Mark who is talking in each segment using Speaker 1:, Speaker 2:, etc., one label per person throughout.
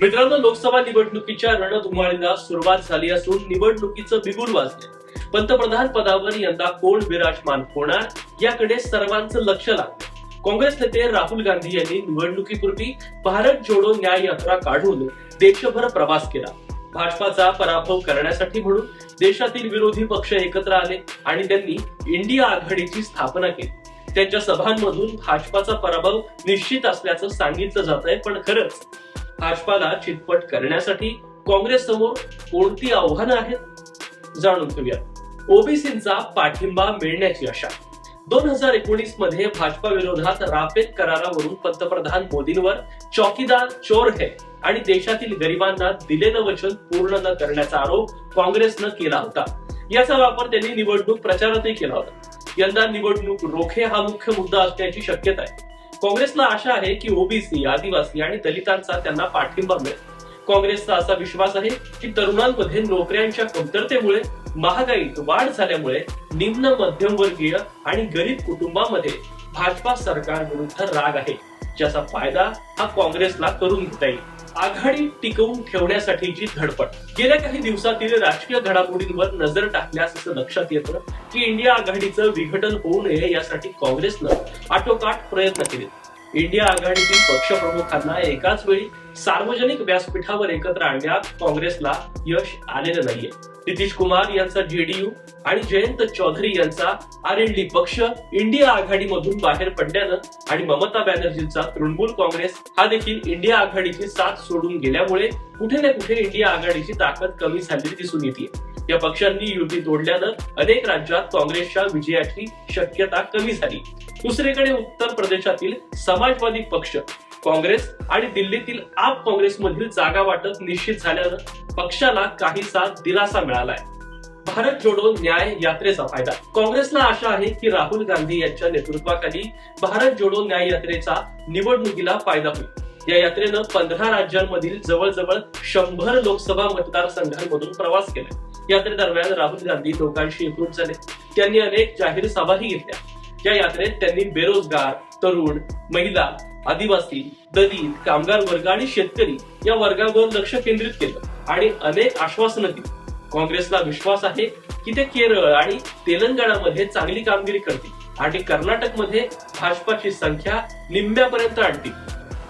Speaker 1: मित्रांनो लोकसभा निवडणुकीच्या रणधुमाळीला सुरुवात झाली असून निवडणुकीचं बिगुल वाजले पंतप्रधान पदावर यंदा कोण विराजमान होणार याकडे सर्वांचं लक्ष लागलं काँग्रेस नेते राहुल गांधी यांनी निवडणुकीपूर्वी भारत जोडो न्याय यात्रा काढून देशभर प्रवास केला. भाजपाचा पराभव करण्यासाठी म्हणून देशातील विरोधी पक्ष एकत्र आले आणि त्यांनी इंडिया आघाडीची स्थापना केली. त्यांच्या सभांमधून भाजपाचा पराभव निश्चित असल्याचं सांगितलं जात आहे पण खरंच भाजपाला चितपट करण्यासाठी काँग्रेस समोर कोणती आव्हानं आहेत? जाणून घेऊया. ओबीसींचा पाठिंबा मिळण्याची आशा. दोन हजार एकोणीसमध्ये भाजपा विरोधात राफेल करारावरून पंतप्रधान मोदींवर चौकीदार चोर है आणि देशातील गरिबांना दिलेलं वचन पूर्ण न करण्याचा आरोप काँग्रेसनं केला होता. याचा वापर त्यांनी निवडणूक प्रचारातही केला होता. यंदा निवडणूक रोखे हा मुख्य मुद्दा असण्याची शक्यता आहे. काँग्रेसला आशा आहे की ओबीसी आदिवासी आणि दलितांचा त्यांना पाठिंबा मिळेल. काँग्रेसचा असा विश्वास आहे की तरुणांमध्ये नोकऱ्यांच्या कमतरतेमुळे महागाईत वाढ झाल्यामुळे निम्न मध्यमवर्गीय आणि गरीब कुटुंबामध्ये भाजपा सरकार विरुद्ध राग आहे. ज्याचा फायदा हा काँग्रेसला करून घेता येईल. आघाडी टिकवून ठेवण्यासाठीची धडपड. गेल्या काही दिवसातील राजकीय घडामोडींवर नजर टाकल्यास असं लक्षात येतं की इंडिया आघाडीचं विघटन होऊ नये यासाठी काँग्रेसनं आटोकाट प्रयत्न केले. इंडिया आघाडीतील पक्षप्रमुखांना एकाच वेळी सार्वजनिक व्यासपीठावर एकत्र आणण्यात काँग्रेसला यश आलेलं नाहीये. नितीश कुमार यांचा जेडीयू आणि जयंत चौधरी यांचा आर एल डी पक्ष इंडिया आघाडीमधून बाहेर पडल्यानं आणि ममता बॅनर्जींचा तृणमूल काँग्रेस हा देखील इंडिया आघाडीची साथ सोडून गेल्यामुळे कुठे ना कुठे इंडिया आघाडीची ताकद कमी झालेली दिसून येते या पक्षांनी युती तोडल्यानं अनेक राज्यात काँग्रेसच्या विजयाची शक्यता कमी झाली. दुसरीकडे उत्तर प्रदेशातील समाजवादी पक्ष काँग्रेस आणि दिल्लीतील आप काँग्रेसमधील जागा वाटप निश्चित झाल्यानं पक्षाला काहीसा दिलासा मिळालाय. भारत जोडो न्याय यात्रेचा फायदा. काँग्रेसला आशा आहे की राहुल गांधी यांच्या नेतृत्वाखाली भारत जोडो न्याय यात्रेचा निवडणुकीला फायदा होईल. या यात्रेनं पंधरा राज्यांमधील जवळजवळ शंभर लोकसभा मतदारसंघांमधून प्रवास केला यात्रेदरम्यान राहुल गांधी लोकांशी एकरूप झाले. त्यांनी अनेक जाहीर सभाही घेतल्या. या यात्रेत त्यांनी बेरोजगार तरुण महिला आदिवासी दलित कामगार वर्ग आणि शेतकरी या वर्गावर लक्ष केंद्रित केलं आणि अनेक आश्वासनं दिली. काँग्रेसला विश्वास आहे की ते केरळ आणि तेलंगणामध्ये चांगली कामगिरी करतील आणि कर्नाटकमध्ये भाजपाची संख्या निम्म्यापर्यंत आणतील.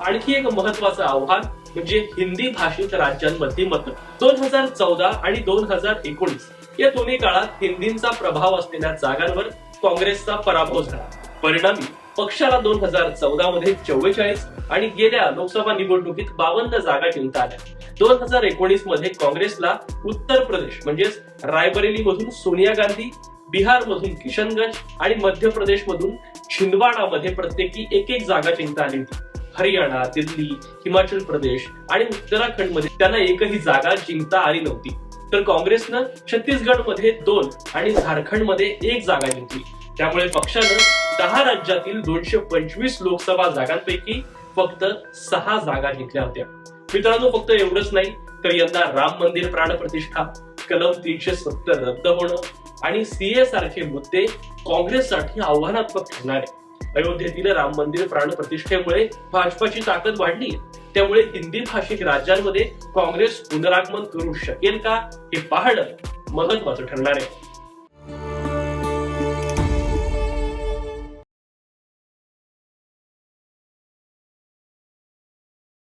Speaker 1: आणखी एक महत्वाचं आव्हान म्हणजे हिंदी भाषित राज्यांमध्ये मत. दोन हजार चौदा आणि दोन हजार एकोणीस या दोन्ही काळात हिंदींचा प्रभाव असलेल्या जागांवर काँग्रेसचा पराभव झाला. परिणामी पक्षाला दोन हजार चौदा मध्ये चव्वेचाळीस आणि गेल्या लोकसभा निवडणुकीत बावन्न जागा जिंकता आल्या. दोन हजार एकोणीसमध्ये काँग्रेसला उत्तर प्रदेश म्हणजेच रायबरेली मधून सोनिया गांधी बिहार मधून किशनगंज आणि मध्य प्रदेश मधून छिंदवाडामध्ये प्रत्येकी एक एक जागा जिंकता आली होती. हरियाणा दिल्ली हिमाचल प्रदेश आणि उत्तराखंडमध्ये त्यांना एकही जागा जिंकता आली नव्हती. तर काँग्रेसनं छत्तीसगडमध्ये दोन आणि झारखंडमध्ये एक जागा जिंकली. त्यामुळे पक्षानं दहा राज्यातील दोनशे पंचवीस लोकसभा जागांपैकी फक्त सहा जागा जिंकल्या होत्या. मित्रांनो फक्त एवढंच नाही तर यंदा राम मंदिर प्राणप्रतिष्ठा कलम तीनशे सत्तर रद्द होणं आणि सीए सारखे मुद्दे काँग्रेससाठी आव्हानात्मक ठरणार आहे अयोध्येतील राम मंदिर प्राणप्रतिष्ठेमुळे भाजपाची ताकद वाढली त्यामुळे हिंदी भाषिक राज्यांमध्ये काँग्रेस पुनरागमन करू शकेल का हे पाहणं महत्वाचं ठरणार आहे.